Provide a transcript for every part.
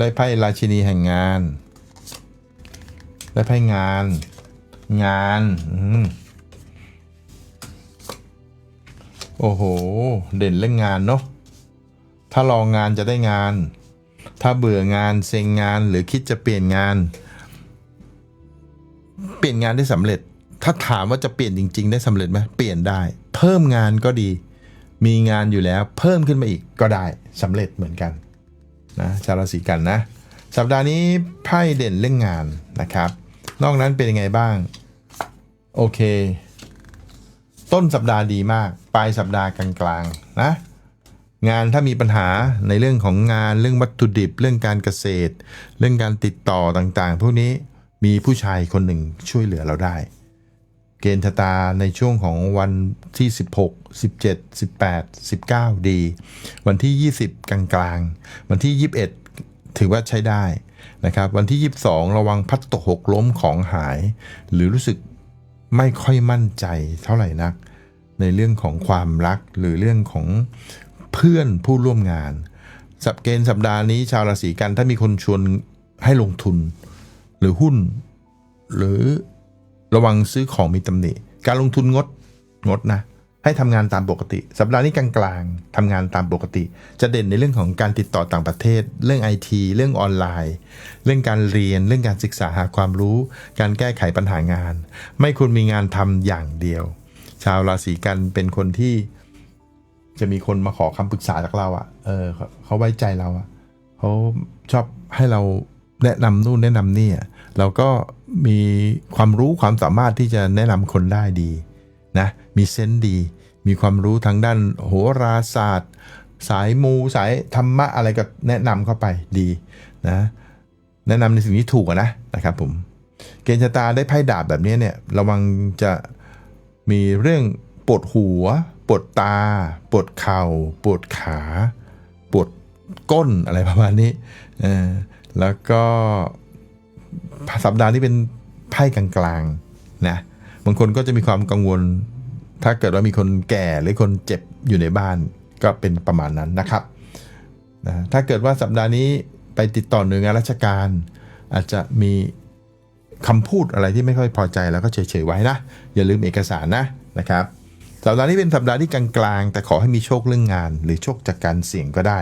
ได้ไพ่ราชินีแห่งงาน ได้ไพ่งาน งานอืมโอ้โห เด่นเรื่องงานเนาะ ถ้ารองงานจะได้งาน ถ้าเบื่องานเซ็งงานหรือคิดจะเปลี่ยนงาน เปลี่ยนงานได้สำเร็จ ถ้าถามว่าจะเปลี่ยนจริง ๆ ได้สำเร็จไหมเปลี่ยนได้ เพิ่มงานก็ดี มีงานอยู่แล้ว เพิ่มขึ้นมาอีกก็ได้สำเร็จเหมือนกัน นะชาวราศีกันนะ สัปดาห์นี้ไพ่เด่นเรื่องงานนะครับ นอกนั้นเป็นยังไงบ้าง โอเค ต้นสัปดาห์ดีมาก ปลายสัปดาห์กลางๆนะงานถ้ามีปัญหาในเรื่องของงานเรื่องวัตถุดิบ เรื่องการเกษตร เรื่องการติดต่อต่างๆ พวกนี้มีผู้ชายคนหนึ่งช่วยเหลือเราได้ เกณฑ์ชะตาในช่วงของวันที่ 16 17 18 19 ดี วันที่ 20 กลางๆ วันที่ 21 ถือว่าใช้ได้นะครับ วันที่ 22 ระวังพัดตกหกล้มของหาย หรือรู้สึกไม่ค่อยมั่นใจเท่าไหร่นัก ในเรื่องของความรักหรือเรื่องของเพื่อนผู้ร่วมงาน สัปเกณฑ์สัปดาห์นี้ชาวราศีกันถ้ามีคนชวนให้ลงทุน หรือหุ้น หรือ ระวังซื้อของมีตำหนิ การลงทุนงดงดนะ ให้ทำงานตามปกติ สัปดาห์นี้กลางๆทำงานตามปกติ จะเด่นในเรื่องของการติดต่อต่างประเทศ เรื่องไอทีเรื่องออนไลน์ เรื่องการเรียน เรื่องการศึกษาหาความรู้ การแก้ไขปัญหางาน ไม่ควรมีงานทำอย่างเดียว ชาวราศีกันเป็นคนที่จะมีคนมาขอคำปรึกษาจากเราอะ่ะ เออเขาเขาไว้ใจเราอะ่ะเขาชอบให้เรา แนะนำนู่นแนะนำนี่อะเราก็มีความรู้ความสามารถที่จะแนะนำคนได้ดีนะมีเซนส์ดี มีความรู้ทางด้านโหราศาสตร์ สายมูสายธรรมะอะไรก็แนะนำเข้าไปดีนะแนะนำในสิ่งที่ถูกนะนะครับผมเกณฑ์ชะตาได้ไพ่ดาบแบบนี้เนี่ยระวังจะมีเรื่องปวดหัวปวดตาปวดเข่าปวดขาปวดก้นอะไรประมาณนี้เออ แล้วก็สัปดาห์นี้เป็นไพ่กลางๆนะบางคนก็จะมีความกังวล ถ้าเกิดว่ามีคนแก่หรือคนเจ็บอยู่ในบ้านก็เป็นประมาณนั้นนะครับนะถ้าเกิดว่าสัปดาห์นี้ไปติดต่อหน่วยงานราชการ อาจจะมีคำพูดอะไรที่ไม่ค่อยพอใจแล้วก็เฉยๆไว้นะ อย่าลืมเอกสารนะนะครับ สัปดาห์นี้เป็นสัปดาห์ที่กลางๆ แต่ขอให้มีโชคเรื่องงาน หรือโชคจากการเสี่ยงก็ได้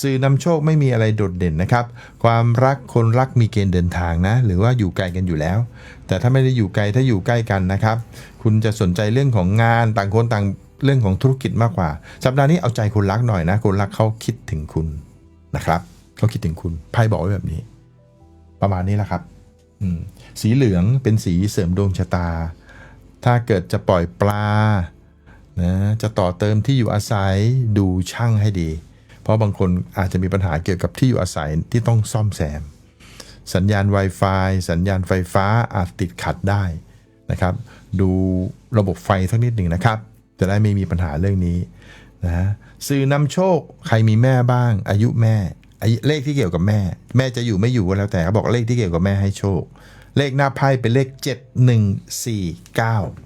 สื่อนำโชคไม่มีอะไรโดดเด่นนะครับ ความรักคนรักมีเกณฑ์เดินทางนะ หรือว่าอยู่ไกลกันอยู่แล้ว แต่ถ้าไม่ได้อยู่ไกลถ้าอยู่ใกล้กันนะครับ คุณจะสนใจเรื่องของงานต่างคนต่างเรื่องของธุรกิจมากกว่า สัปดาห์นี้เอาใจคนรักหน่อยนะ คนรักเขาคิดถึงคุณนะครับเขาคิดถึงคุณไพ่บอกไว้แบบนี้ ประมาณนี้แหละครับสีเหลืองเป็นสีเสริมดวงชะตา ถ้าเกิดจะปล่อยปลา นะจะต่อเติมที่อยู่อาศัยดูช่างให้ดี เพราะบางคนอาจจะมีปัญหาเกี่ยวกับที่อยู่อาศัยที่ต้องซ่อมแซม สัญญาณ Wi-Fi สัญญาณไฟฟ้าอาจติดขัดได้นะครับ ดูระบบไฟสักนิดหนึ่งนะครับ จะได้ไม่มีปัญหาเรื่องนี้นะสื่อนำโชคใครมีแม่บ้าง อายุแม่เลขที่เกี่ยวกับแม่ แม่จะอยู่ไม่อยู่ก็แล้วแต่เขาบอกเลขที่เกี่ยวกับแม่ให้โชค เลขหน้าไพ่เป็นเลข 7149